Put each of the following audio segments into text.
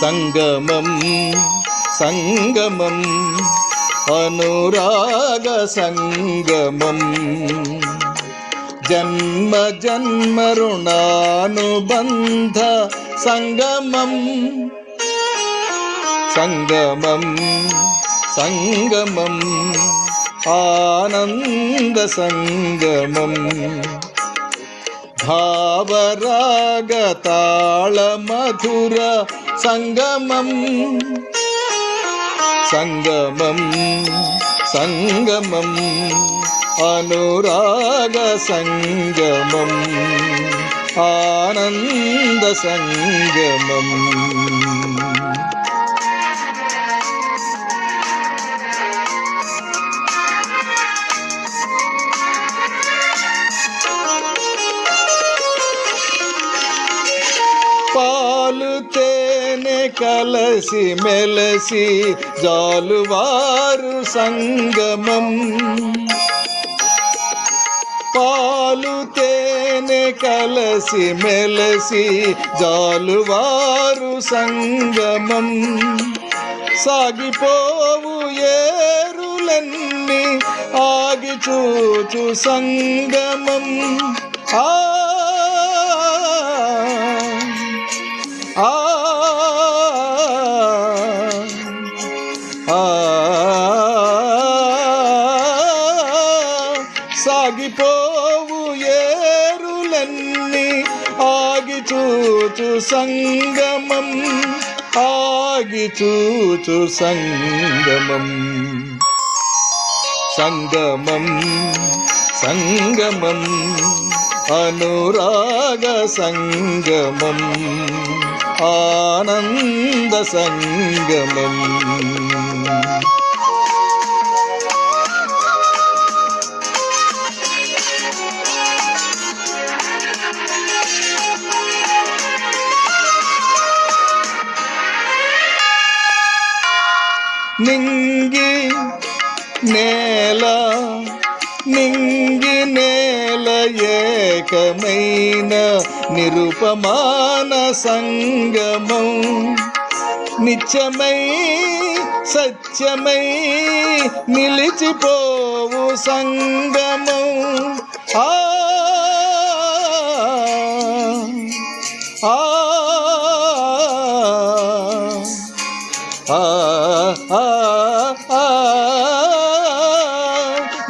सङ्गमं सङ्गमम् अनुरागसङ्गमम्। जन्म जन्म ऋणानुबन्ध सङ्गमम् सङ्गमं सङ्गमम् आनन्दसङ्गमम्। भावरागतालमधुर ఆనంద సంగమం భావరాగతాళ మధుర సంగమం సంగమం సంగమం అనురాగ సంగమం కలసి మెలసి జాలువారు సంగమం. పాలు తేనె కలసి మెలసి జాలువారు సంగమం. సాగిపోవు ఏరులన్నీ ఆగి చూచు సంగమం. ఆ ఆ సాగిపోవు ఏరులన్నీ ఆగి చూచు సంగమం ఆగి చూచు సంగమం. సంగమం సంగమం అనురాగ సంగమం ఆనంద సంగమం. నింగి నేల నింగి నేల ఏకమైన నిరుపమాన సంగమం. నిత్యమై సత్యమై నిలిచిపోవు సంగమం. ఆ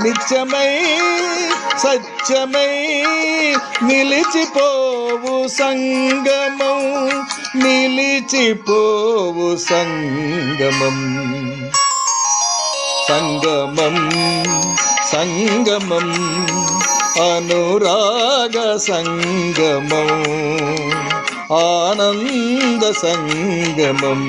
నిత్యమై సత్యమై నిలిచిపోవు సంగమం. నిలిచిపోవు సంగమం. సంగమం సంగమం అనురాగ సంగమం ఆనంద సంగమం.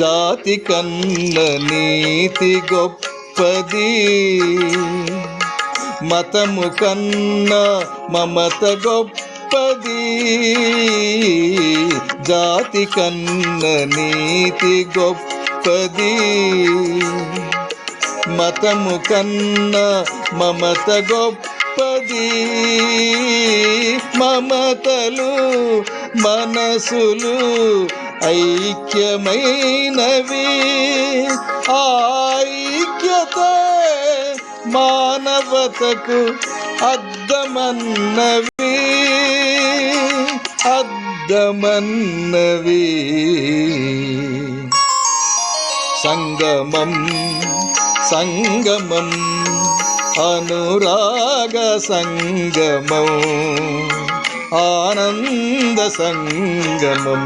జాతి కన్న నీతి గొప్పది. మతము కన్న మమత గొప్పది. జాతి కన్న నీతి గొప్పది. మతము కన్న మమత గొప్పది. మమతలు మనసులు ఐక్యమైనవి. ఐక్యత మానవతకు అద్దమన్నవి అద్దమన్నవి సంగమం సంగమం అనురాగ సంగమం. ఆనంద సంగమం